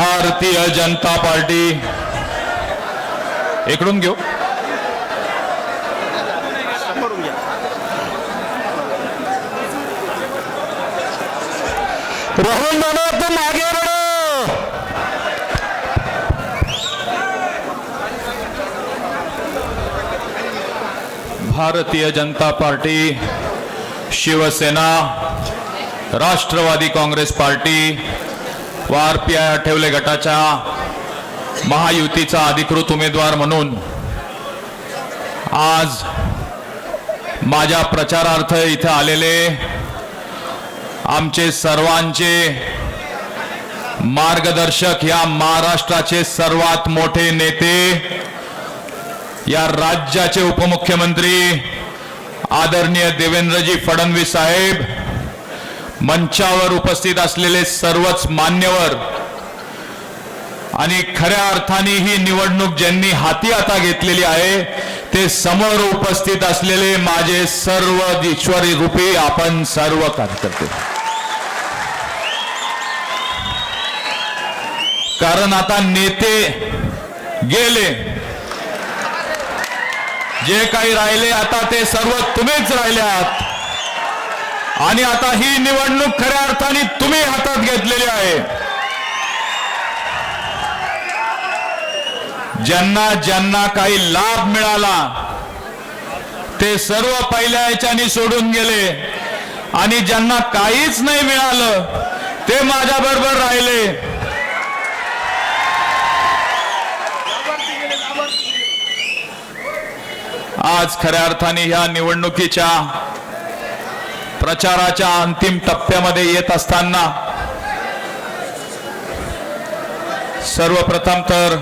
भारतीय जनता पार्टी. इकडून घेऊ. रोहन दादा तू मागे बढ़ो Bharatiya Janata party Shiv Sena Rashtravadi Congress party व पी आय आठवले गटाच्या महायुतीचा अधिकृत उमेदवार म्हणून आज माझ्या प्रचारार्थ इथं आलेले आमचे सर्वांचे मार्गदर्शक या महाराष्ट्राचे सर्वात मोठे नेते या राज्याचे उपमुख्यमंत्री आदरणीय देवेंद्रजी फडणवीस साहेब मंचावर उपस्थित असलेले सर्वच मान्यवर आणि खऱ्या अर्थाने ही निवडणूक ज्यांनी हाती आता घेतलेली आहे ते समोर उपस्थित असलेले माझे सर्व ईश्वरी रूपी आपण सर्व कार्यकर्ते. कारण आता नेते गेले. जे काही राहिले आता ते सर्व तुम्हीच राहिले आहात. आणि आता ही निवडणूक खऱ्या अर्थाने तुम्ही हातात घेतलेली आहे. ज्यांना ज्यांना काही लाभ मिळाला ते सर्व पहिल्या याच्याने सोडून गेले. आणि ज्यांना काहीच नाही मिळालं ते माझ्या बरोबर राहिले. आज खऱ्या अर्थाने ह्या निवडणुकीच्या प्रचाराच्या अंतिम टप्प्यामध्ये येत असताना सर्वप्रथम तर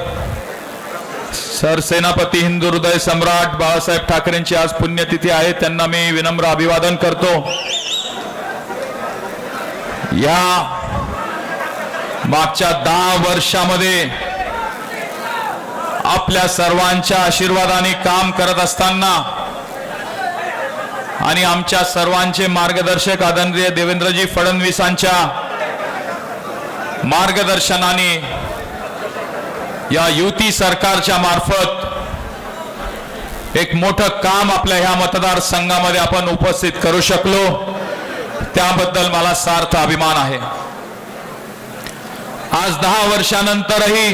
सरसेनापती हिंदू हृदय सम्राट बाळासाहेब ठाकरेंची आज पुण्यतिथी आहे. त्यांना मी विनम्र अभिवादन करतो. या मागच्या दहा वर्षामध्ये आपल्या सर्वांच्या आशीर्वादाने काम करत असताना आणि आमच्या सर्वांचे मार्गदर्शक आदरणीय देवेंद्रजी फडणवीसांच्या मार्गदर्शनाने या युती सरकारच्या मार्फत एक मोठं काम आपल्या ह्या मतदारसंघामध्ये आपण उपस्थित करू शकलो. त्याबद्दल मला सार्थ अभिमान आहे. आज दहा वर्षानंतरही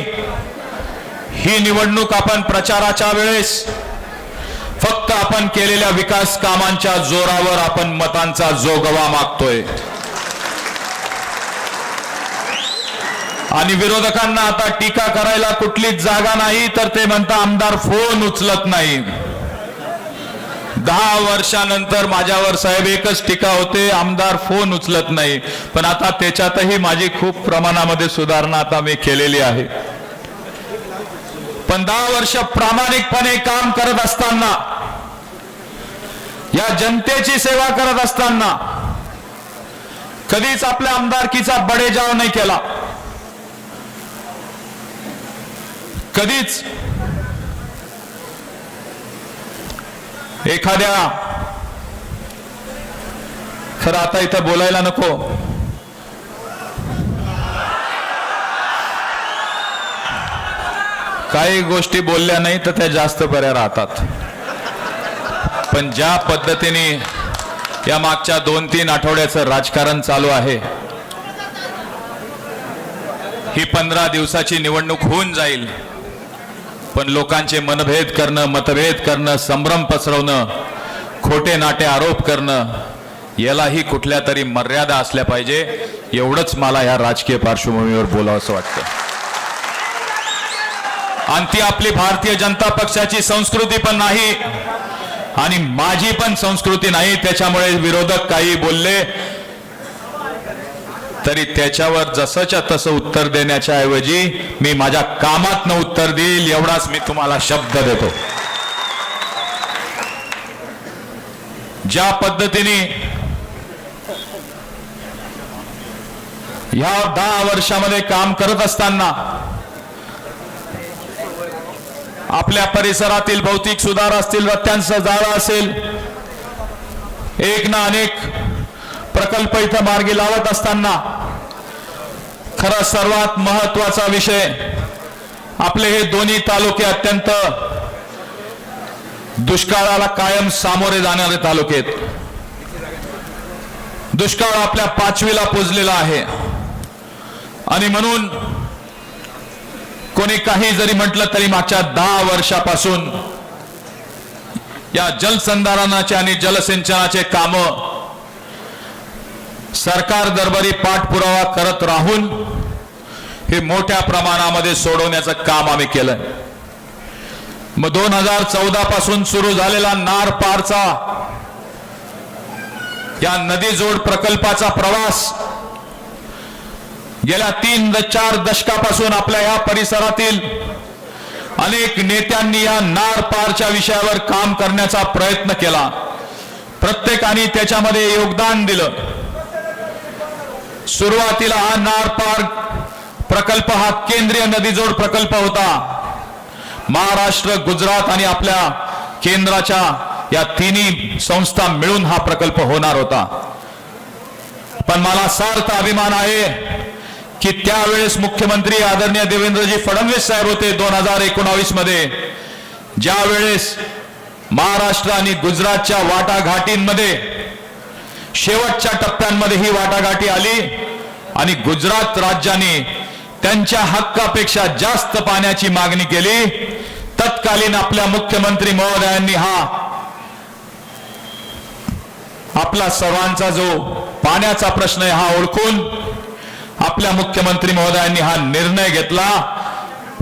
ही निवडणूक आपण प्रचाराच्या वेळेस फक्त आपण केलेल्या विकास कामांच्या जोरावर आपण मतांचा जोगवा मागतोय. आणि विरोधकांना आता टीका करायला कुठलीच जागा नाही तर ते म्हणता आमदार फोन उचलत नाही. दहा वर्षानंतर माझ्यावर साहेब एकच टीका होते आमदार फोन उचलत नाही. पण आता त्याच्यातही माझी खूप प्रमाणामध्ये सुधारणा आता मी केलेली आहे. पण दहा वर्ष प्रामाणिकपणे काम करत असताना या जनतेची सेवा करत असताना कधीच आपल्या आमदारकीचा बडेजाव नाही केला. कधीच एखाद्या खरं आता इथं बोलायला नको. काही गोष्टी बोलल्या नाही तर त्या जास्त बऱ्या राहतात. पण ज्या पद्धतीने या मागच्या दोन तीन आठवड्याचं राजकारण चालू आहे ही पंधरा दिवसाची निवडणूक होऊन जाईल. पण लोकांचे मनभेद करणं मतभेद करणं संभ्रम पसरवणं खोटे नाटे आरोप करणं यालाही कुठल्या तरी मर्यादा असल्या पाहिजे एवढंच मला या राजकीय पार्श्वभूमीवर बोलावं असं वाटतं. आणि ती आपली भारतीय जनता पक्षाची संस्कृती पण नाही. आणि माझी पण संस्कृती नाही त्याच्यामुळे विरोधक काही बोलले तरी त्याच्यावर जसंच्या तसं उत्तर देण्याच्या ऐवजी मी माझ्या कामातनं उत्तर देईल एवढाच मी तुम्हाला शब्द देतो. ज्या पद्धतीने ह्या दहा वर्षामध्ये काम करत असताना आपल्या परिसरातील भौतिक सुधार असतील रस्त्यांचा जाळा असेल एक ना अनेक प्रकल्प इथं मार्गी लावत असताना खरा सर्वात महत्त्वाचा विषय आपले हे दोन्ही तालुके अत्यंत दुष्काळाला कायम सामोरे जाणारे तालुके दुष्काळ आपल्या पाचवीला पोजलेला आहे. आणि म्हणून कोणी काही जरी म्हटलं तरी मागच्या दहा वर्षापासून या जलसंधारणाचे आणि जलसिंचनाचे काम सरकार दरबारी पाठपुरावा करत राहून हे मोठ्या प्रमाणामध्ये सोडवण्याचं काम आम्ही केलं मग दोन हजार चौदा पासून सुरू झालेला नार पारचा या नदी जोड प्रकल्पाचा प्रवास गेल्या तीन चार दशकापासून आपल्या या परिसरातील अनेक नेत्यांनी या नार पारच्या विषयावर काम करण्याचा प्रयत्न केला. प्रत्येकाने त्याच्यामध्ये योगदान दिलं. सुरुवातीला हा नार पार प्रकल्प हा केंद्रीय नदीजोड प्रकल्प होता. महाराष्ट्र गुजरात आणि आपल्या केंद्राच्या या तिन्ही संस्था मिळून हा प्रकल्प होणार होता. पण मला सार्थ अभिमान आहे की त्यावेळेस मुख्यमंत्री आदरणीय देवेंद्रजी फडणवीस साहेब होते दोन हजार एकोणावीसमध्ये ज्या वेळेस महाराष्ट्र आणि गुजरातच्या वाटाघाटींमध्ये शेवटच्या टप्प्यांमध्ये ही वाटाघाटी आली आणि गुजरात राज्याने त्यांच्या हक्कापेक्षा जास्त पाण्याची मागणी केली. तत्कालीन आपल्या मुख्यमंत्री महोदयांनी हा आपला सर्वांचा जो पाण्याचा प्रश्न आहे हा ओळखून आपल्या मुख्यमंत्री महोदयांनी हा निर्णय घेतला.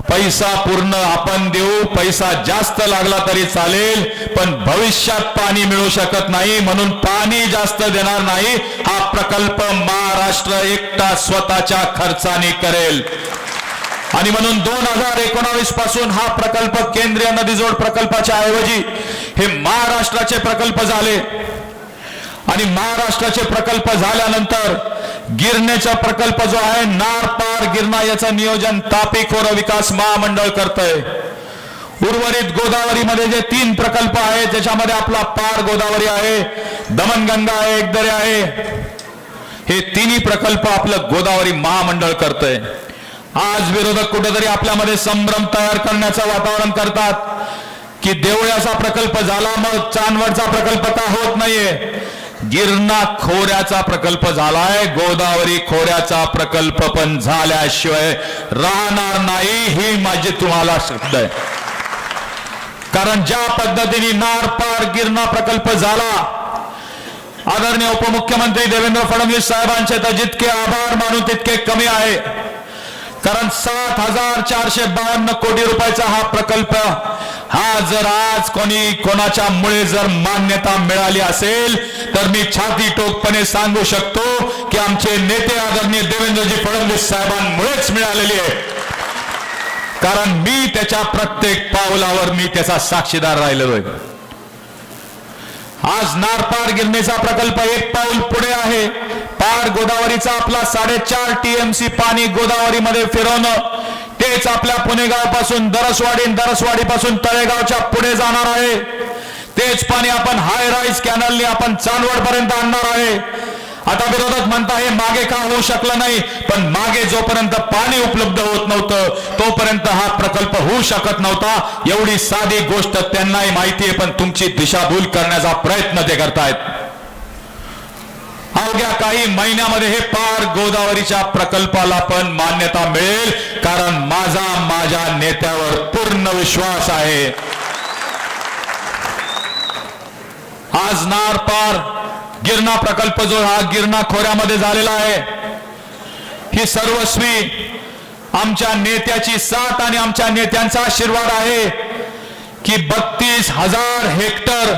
पैसा पूर्ण आपण देऊ पैसा जास्त लागला तरी चालेल पण भविष्यात पाणी मिळू शकत नाही म्हणून पाणी जास्त देणार नाही. हा प्रकल्प महाराष्ट्र एकटा स्वतःच्या खर्चाने करेल. आणि म्हणून दोन हजार एकोणावीसपासून हा प्रकल्प केंद्रीय नदीजोड प्रकल्पाच्या ऐवजी हे महाराष्ट्राचे प्रकल्प झाले. आणि महाराष्ट्राचे प्रकल्प झाल्यानंतर गिरण्याचा प्रकल्प जो आहे नार पार गिरणा याचं नियोजन तापी खोर विकास महामंडळ करतंय. उर्वरित गोदावरीमध्ये जे तीन प्रकल्प आहेत त्याच्यामध्ये आपला पार गोदावरी आहे दमनगंगा आहे एकदरे आहे हे तिन्ही प्रकल्प आपलं गोदावरी महामंडळ करतंय. आज विरोधक कुठेतरी आपल्यामध्ये संभ्रम तयार करण्याचं वातावरण करतात की देवळ्याचा प्रकल्प झाला मग चांदवडचा प्रकल्प का होत नाहीये? गिरणा खोऱ्याचा प्रकल्प झालाय गोदावरी खोऱ्याचा प्रकल्प पण झाल्याशिवाय राहणार नाही ही माझी तुम्हाला शब्द आहे. कारण ज्या पद्धतीने नार पार गिरणा प्रकल्प झाला आदरणीय उपमुख्यमंत्री देवेंद्र फडणवीस साहेबांचे तर जितके आभार मानू तितके कमी आहे. कारण सात हजार चारशे बावन्न कोटी रुपयाचा हा प्रकल्प हा जर आज कोणी कोणाच्या मुळे जर मान्यता मिळाली असेल तर मी छाती टोकपणे सांगू शकतो की आमचे नेते आदरणीय देवेंद्रजी फडणवीस साहेबांमुळेच मिळालेली आहे. कारण मी त्याच्या प्रत्येक पावलावर मी त्याचा साक्षीदार राहिलेलो आहे आज नारपार गिरणीचा प्रकल्प एक पाऊल पुढे आहे. पार गोदावरीचा आपला साडेचार टीएमसी पाणी गोदावरीमध्ये फिरवणं तेच आपल्या पुणेगावपासून दरसवाडी दरसवाडी पासून तळेगावच्या पुढे जाणार आहे. तेच पाणी आपण हाय राईज कॅनलने आपण चांदवड पर्यंत आणणार आहे. आता विरोधक म्हणता हे मागे का होऊ शकलं नाही? पण मागे जोपर्यंत पाणी उपलब्ध होत नव्हतं तोपर्यंत हा प्रकल्प होऊ शकत नव्हता. एवढी साधी गोष्ट त्यांनाही माहिती आहे पण तुमची दिशाभूल करण्याचा प्रयत्न ते करतायत. अवघ्या काही महिन्यामध्ये हे पार गोदावरीच्या प्रकल्पाला पण मान्यता मिळेल कारण माझा माझ्या नेत्यावर पूर्ण विश्वास आहे. आज नार पार गिरणा प्रकल्प जो हा गिरणा खोऱ्यामध्ये झालेला आहे ही सर्वस्वी आमच्या नेत्याची साथ आणि आमच्या नेत्यांचा आशीर्वाद आहे की बत्तीस हजार हेक्टर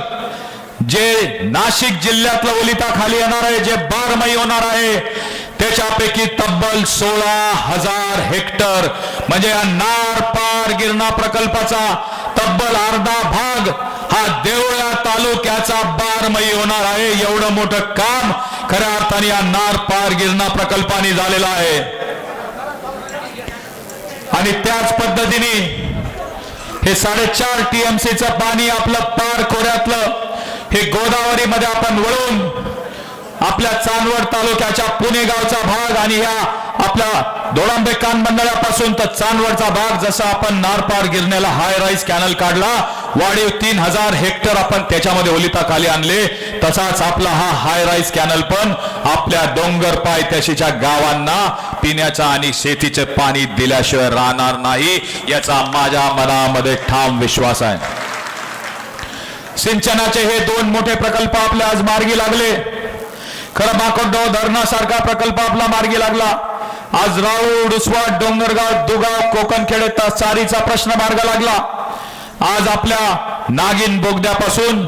जे नाशिक जिल्ह्यातलं ओलिता खाली येणार आहे जे बारमई होणार आहे त्याच्यापैकी तब्बल सोळा हजार हेक्टर म्हणजे या नार पार गिरणा प्रकल्पाचा तब्बल अर्धा भाग हा देवळा तालुक्याचा बारमई होणार आहे. एवढं मोठं काम खऱ्या अर्थाने या नार पार गिरणा प्रकल्पाने झालेला आहे. आणि त्याच पद्धतीने हे साडेचार टीएमसीचं पाणी आपलं पार खोऱ्यातलं हे गोदावरीमध्ये आपण वळून आपल्या चांदवड तालुक्याच्या पुणे गावचा भाग आणि ह्या आपल्या दोडांबे कान मंडळापासून तर चांदवडचा भाग जसा आपण नारपार गिरण्याला हाय राईस कॅनल काढला वाढीव तीन हजार हेक्टर आपण त्याच्यामध्ये ओलिताखाली आणले. तसाच आपला हा हाय राईस कॅनल पण आपल्या डोंगर पायथ्याशीच्या गावांना पिण्याचा आणि शेतीचे पाणी दिल्याशिवाय राहणार नाही याचा माझ्या मनामध्ये ठाम विश्वास आहे. सिंचनाचे हे दोन मोठे प्रकल्प आपले आज मार्गी लागले. खरं माकोडगाव धरणासारखा प्रकल्प आपला मार्गी लागला. आज राऊड उसवाड डोंगरगाव दुगाव कोकणखेडे सारीचा प्रश्न मार्ग लागला. आज आपल्या नागिन बोगद्यापासून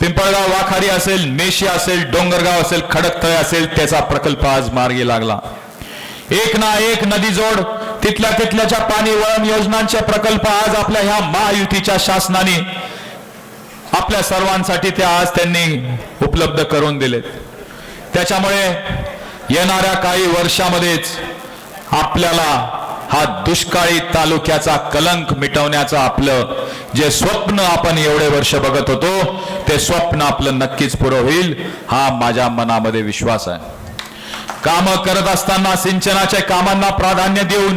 पिंपळगाव वाखारी असेल मेशी असेल डोंगरगाव असेल खडकतळे असेल त्याचा प्रकल्प आज मार्गी लागला. एक ना एक नदी जोड तिथल्या तिथल्याच्या पाणी वळण योजनांचे प्रकल्प आज आपल्या ह्या महायुतीच्या शासनाने आपल्या सर्वांसाठी ते आज त्यांनी उपलब्ध करून दिलेत. त्याच्यामुळे येणाऱ्या काही वर्षामध्येच आपल्याला हा दुष्काळी तालुक्याचा कलंक मिटवण्याचं आपलं जे स्वप्न आपण एवढे वर्ष बघत होतो ते स्वप्न आपलं नक्कीच पुरं होईल हा माझ्या मनामध्ये विश्वास आहे. काम करत असताना सिंचनाच्या कामांना प्राधान्य देऊन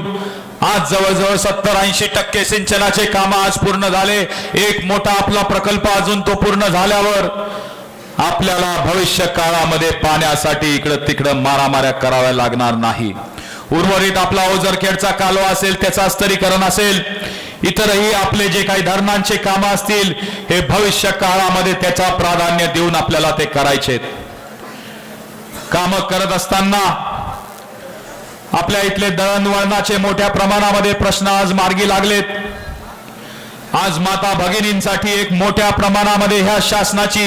आज जवळजवळ सत्तर ऐंशी टक्के सिंचनाचे काम आज पूर्ण झाले. एक मोठा आपला प्रकल्प अजून तो पूर्ण झाल्यावर आपल्याला भविष्य काळामध्ये पाण्यासाठी इकडं तिकडं मारामाऱ्या कराव्या लागणार नाही. उर्वरित आपला ओझरखेडचा कालवा असेल त्याचा स्तरीकरण असेल इतरही आपले जे काही धरणांचे काम असतील हे भविष्य काळामध्ये त्याचा प्राधान्य देऊन आपल्याला ते करायचे काम करत असताना आपल्या इथले दळणवळणाचे मोठ्या प्रमाणामध्ये प्रश्न आज मार्गी लागलेत. आज माता भगिनींसाठी एक मोठ्या प्रमाणामध्ये ह्या शासनाची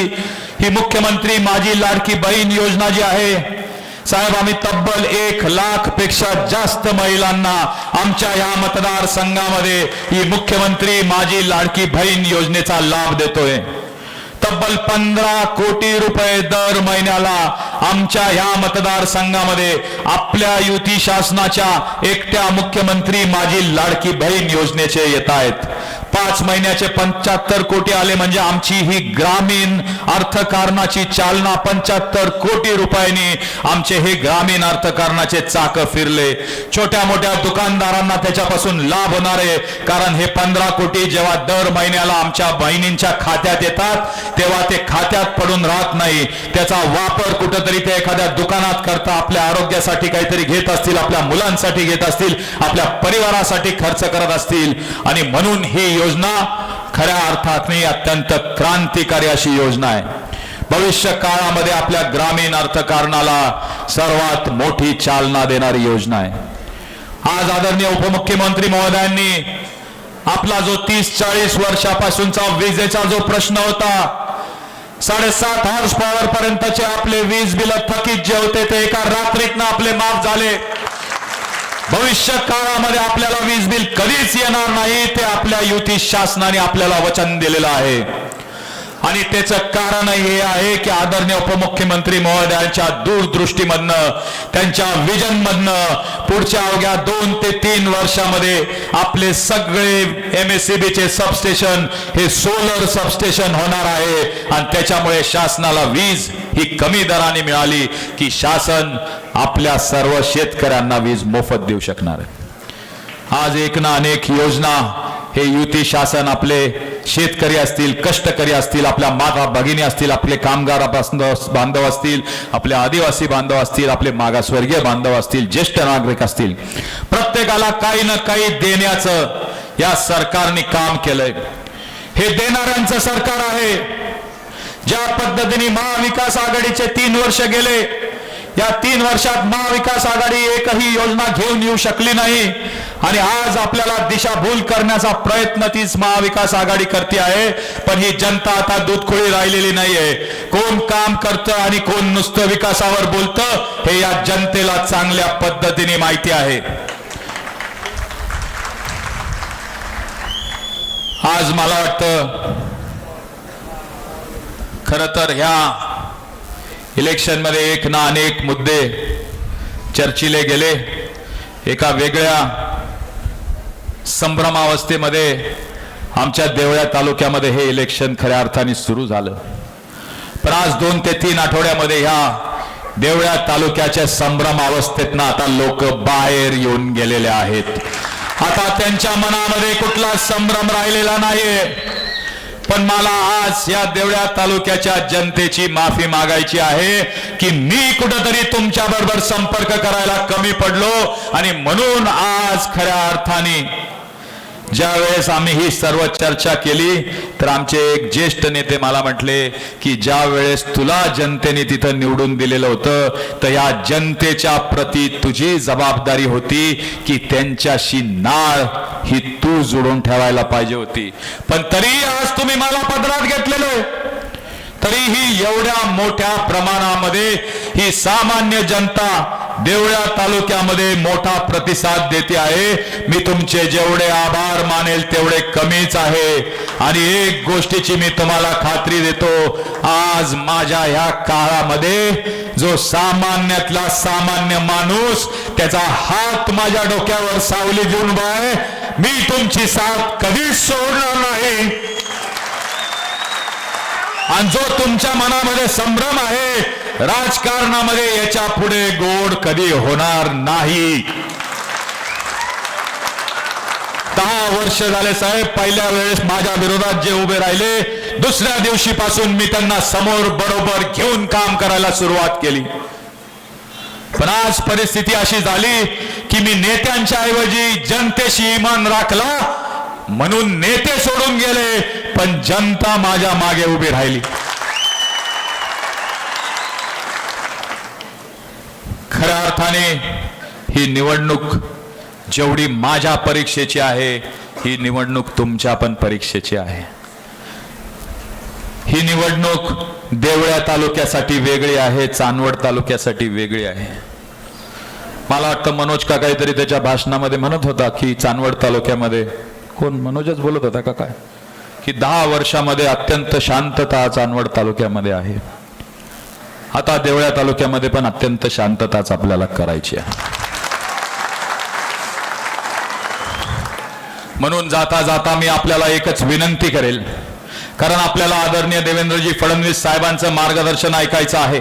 ही मुख्यमंत्री माझी लाडकी बहीण योजना जी आहे साहेब आम्ही तब्बल एक लाखपेक्षा जास्त महिलांना आमच्या ह्या मतदारसंघामध्ये ही मुख्यमंत्री माझी लाडकी बहीण योजनेचा लाभ देतोय. तब्बल पंधरा कोटी रुपये दर महिन्याला आमच्या ह्या मतदारसंघामध्ये आपल्या युती शासनाच्या एकट्या मुख्यमंत्री माझी लाडकी बहीण योजनेचे येत आहेत. पाच महिन्याचे पंच्याहत्तर कोटी आले म्हणजे आमची ही ग्रामीण अर्थकारणाची चालना पंच्याहत्तर कोटी रुपयांनी आमचे हे ग्रामीण अर्थकारणाचे चाक फिरले. छोट्या मोठ्या दुकानदारांना त्याच्यापासून लाभ होणार आहे. कारण हे पंधरा कोटी जेव्हा दर महिन्याला आमच्या बहिणींच्या खात्यात येतात तेव्हा ते खात्यात पडून राहत नाही. त्याचा वापर कुठंतरी ते एखाद्या दुकानात करता आपल्या आरोग्यासाठी काहीतरी घेत असतील आपल्या मुलांसाठी घेत असतील आपल्या परिवारासाठी खर्च करत असतील. आणि म्हणून ही योजना खऱ्या अर्थाने अत्यंत क्रांतिकारी अशी योजना आहे. भविष्य काळामध्ये आपल्या ग्रामीण अर्थकारणाला सर्वात मोठी चालना देणारी योजना आहे. आज आदरणीय उपमुख्यमंत्री महोदयांनी आपला जो तीस चाळीस वर्षापासूनचा विजेचा जो प्रश्न होता साडेसात हॉर्स पॉवर पर्यंतचे आपले वीज बिल थकीत जे होते ते एका रात्रीतनं आपले माफ झाले. भविष्य काळामध्ये आपल्याला वीज बिल कधीच येणार नाही ते आपल्या युती शासनाने आपल्याला वचन दिलेलं आहे. आणि त्याचं कारण हे आहे की आदरणीय उपमुख्यमंत्री महोदयांच्या दूरदृष्टीमधनं त्यांच्या विजन मधनं पुढच्या अवघ्या दोन ते तीन वर्षामध्ये आपले सगळे एम एस सी बीचे सबस्टेशन हे सोलर सबस्टेशन होणार आहे. आणि त्याच्यामुळे शासनाला वीज ही कमी दराने मिळाली की शासन आपल्या सर्व शेतकऱ्यांना वीज मोफत देऊ शकणार आहे. आज एक ना अनेक योजना हे युती शासन आपले शेतकरी असतील कष्टकरी असतील आपल्या माता भगिनी असतील आपले कामगार बांधव बांधव असतील आपले आदिवासी बांधव असतील आपले मागासवर्गीय बांधव असतील ज्येष्ठ नागरिक असतील प्रत्येकाला काही ना काही देण्याचं या सरकारने काम केलंय. हे देणाऱ्यांचं सरकार आहे. ज्या पद्धतीने महाविकास आघाडीचे तीन वर्ष गेले या तीन वर्षात महाविकास आघाडी एकही योजना घेऊन येऊ शकली नाही. आणि आज आपल्याला दिशाभूल करण्याचा प्रयत्न तीच महाविकास आघाडी करते आहे. पण ही जनता आता दूधखोळी राहिलेली नाहीये. कोण काम करतं आणि कोण नुसतं विकासावर बोलतं हे या जनतेला चांगल्या पद्धतीने माहिती आहे. आज मला वाटतं खर तर ह्या इलेक्शनमध्ये एक ना अनेक मुद्दे चर्चिले गेले. एका वेगळ्या संभ्रमावस्थेमध्ये आमच्या देवळ्या तालुक्यामध्ये हे इलेक्शन खऱ्या अर्थाने सुरू झालं. पण आज दोन ते तीन आठवड्यामध्ये ह्या देवळ्या तालुक्याच्या संभ्रम अवस्थेतनं आता लोक बाहेर येऊन गेलेले आहेत. आता त्यांच्या मनामध्ये कुठला संभ्रम राहिलेला नाहीये. पण मला आज या देवळ्या तालुक्याच्या जनतेची माफी मागायची आहे की मी कुठंतरी तुमच्या बरोबर संपर्क करायला कमी पडलो आणि म्हणून आज खऱ्या अर्थाने ज्या वेळेस आम्ही ही सर्व चर्चा केली तर आमचे एक ज्येष्ठ नेते मला म्हटले की ज्या वेळेस तुला जनतेने तिथं निवडून दिलेलं होतं तर या जनतेच्या प्रती तुझी जबाबदारी होती की त्यांच्याशी नाळ ही तू जोडून ठेवायला पाहिजे होती. पण तरी आज तुम्ही मला पदरात घेतलेलं तरीही एवढ्या मोठ्या प्रमाणामध्ये ही सामान्य जनता देवळ्या तालुक्यामध्ये मोठा प्रतिसाद देते आहे. मी तुमचे जेवढे आभार मानेल तेवढे कमीच आहे. आणि एक गोष्टीची मी तुम्हाला खात्री देतो आज माझ्या ह्या काळामध्ये जो सामान्यातला सामान्य माणूस त्याचा हात माझ्या डोक्यावर सावली देऊन बाय मी तुमची साथ कधीच सोडणार नाही. आणि जो तुमच्या मनामध्ये संभ्रम आहे राजकारणामध्ये याच्यापुढे गोड कधी होणार नाही. दहा वर्ष झाले साहेब पहिल्या वेळेस माझ्या विरोधात जे उभे राहिले दुसऱ्या दिवशीपासून मी त्यांना समोर बरोबर घेऊन काम करायला सुरुवात केली. पण आज परिस्थिती अशी झाली की मी नेत्यांच्या ऐवजी जनतेशी इमान राखला म्हणून नेते सोडून गेले पण जनता माझ्या मागे उभी राहिली. खऱ्या अर्थाने ही निवडणूक जेवढी माझ्या परीक्षेची आहे ही निवडणूक तुमच्या पण परीक्षेची आहे. ही निवडणूक देवळ्या तालुक्यासाठी वेगळी आहे चांदवड तालुक्यासाठी वेगळी आहे. मला वाटतं मनोज का काहीतरी त्याच्या भाषणामध्ये म्हणत होता की चांदवड तालुक्यामध्ये कोण? मनोजच बोलत होता का काय? की दहा वर्षामध्ये अत्यंत शांतता चांदवड तालुक्यामध्ये आहे. आता देवळ्या तालुक्यामध्ये पण अत्यंत शांतताच आपल्याला करायची आहे. म्हणून जाता जाता मी आपल्याला एकच विनंती करेल. कारण आपल्याला आदरणीय देवेंद्रजी फडणवीस साहेबांचं मार्गदर्शन ऐकायचं आहे.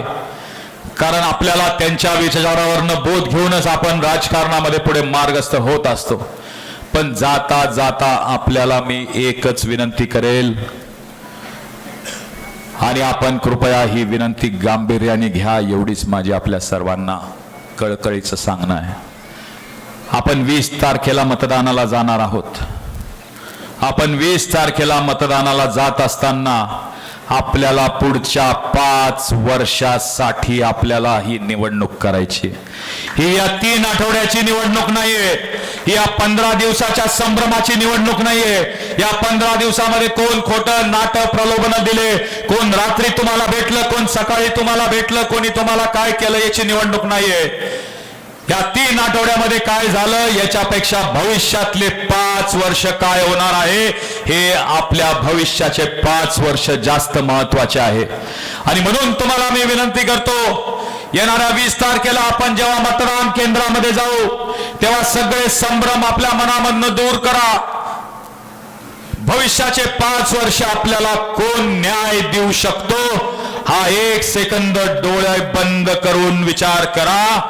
कारण आपल्याला त्यांच्या विचारावरनं बोध घेऊनच आपण राजकारणामध्ये पुढे मार्गस्थ होत असतो. पण जाता जाता आपल्याला मी एकच विनंती करेल. आणि आपण कृपया ही विनंती गांभीर्याने घ्या एवढीच माझी आपल्या सर्वांना कळकळीचं सांगणं आहे. आपण वीस तारखेला मतदानाला जाणार आहोत. आपण वीस तारखेला मतदानाला जात असताना आपल्याला पुढच्या पाच वर्षासाठी आपल्याला ही निवडणूक करायची ही या तीन आठवड्याची निवडणूक नाहीये. या पंधरा दिवसाच्या संभ्रमाची निवडणूक नाहीये. या पंधरा दिवसामध्ये कोण खोटं नाट प्रलोभन दिले? कोण रात्री तुम्हाला भेटलं कोण सकाळी तुम्हाला भेटलं कोणी तुम्हाला काय केलं याची निवडणूक नाहीये. या तीन आठवड्यामध्ये काय झालं? याच्यापेक्षा भविष्यातले पाच वर्ष काय होणार आहे? हे आपल्या भविष्याचे पाच वर्ष जास्त महत्त्वाचे आहे. आणि म्हणून तुम्हाला मी विनंती करतो येणाऱ्या वीस तारखेला आपण जेव्हा मतदान केंद्रामध्ये जाऊ तेव्हा सगळे संभ्रम आपल्या मनामधनं दूर करा. भविष्याचे पाच वर्ष आपल्याला कोण न्याय देऊ शकतो? हा एक सेकंद डोळे बंद करून विचार करा.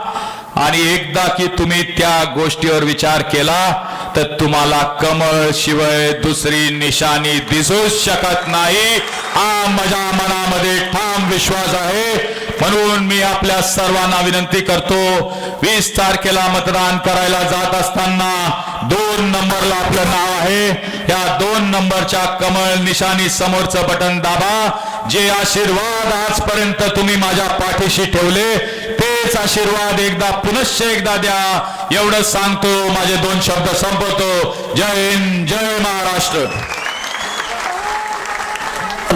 आणि एकदा की तुम्ही त्या गोष्टीवर विचार केला तर तुम्हाला कमळ शिवाय दुसरी निशाणी दिसूच शकत नाही. हा माझ्या मनामध्ये ठाम विश्वास आहे. म्हणून मी आपल्या सर्वांना विनंती करतो वीस तारखेला मतदान करायला जात असताना दोन नंबरला आपलं नाव आहे. या दोन नंबरच्या कमळ निशाणी समोरचं बटन दाबा. जे आशीर्वाद आजपर्यंत तुम्ही माझ्या पाठीशी ठेवले तेच आशीर्वाद एकदा पुनश्च एकदा द्या. एवढं सांगतो माझे दोन शब्द संपवतो. जय हिंद जय महाराष्ट्र.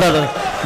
दादा